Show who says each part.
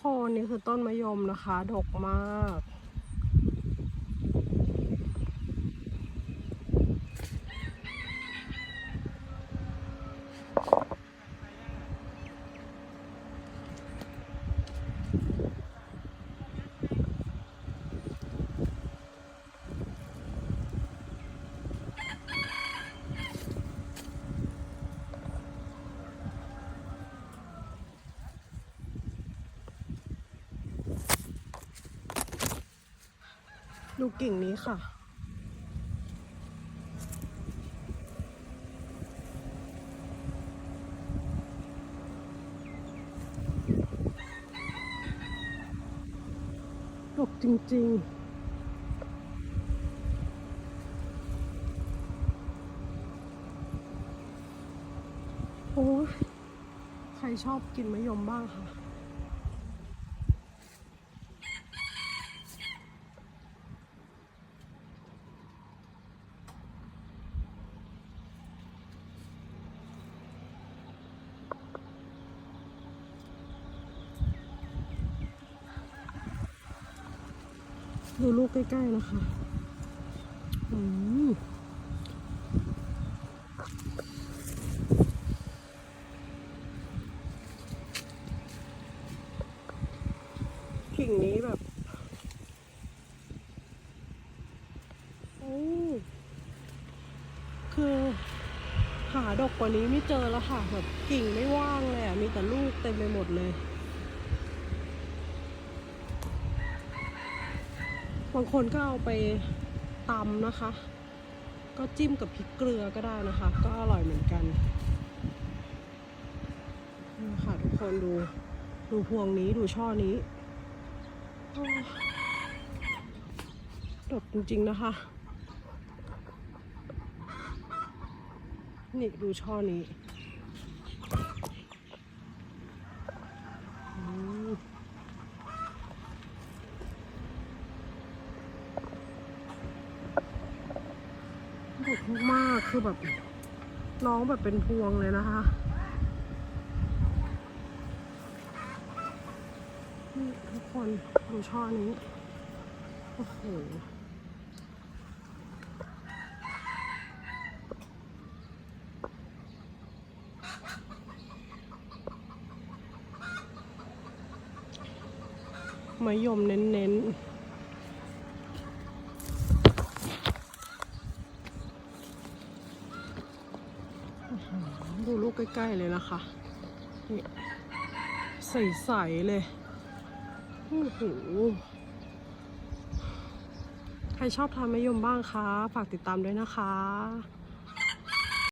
Speaker 1: คนนี่คือต้นมะยมนะคะ ดกมาก ดูกิ่งนี้ค่ะ ดกจริง ๆโอ้ใครชอบกินมะยมบ้างคะ ดูลูกใกล้ๆนะคะอืมกิ่งนี้แบบโอ้คือหาดอกกว่านี้ไม่เจอแล้วค่ะแบบกิ่งไม่ว่างเลยอะมีแต่ลูกเต็มไปหมดเลย บางคนก็เอาไปตำนะคะ ก็จิ้มกับพริกเกลือก็ได้นะคะ ก็อร่อยเหมือนกันนี่ค่ะทุกคนดูดูพวงนี้ดูช่อนี้โอ้ยดกจริงๆนะคะ นี่ดูช่อนี้อืม ดกมากคือแบบน้องแบบเป็นพวงเลยนะคะนี่ทุกคนดูช่อนี้ โอ้โหมะยมเน้นๆ ดูลูกใกล้ ๆ เลยนะคะนี่ใสๆเลยโอ้โหใครชอบทานมะยมบ้างคะ ฝากติดตามด้วยนะคะ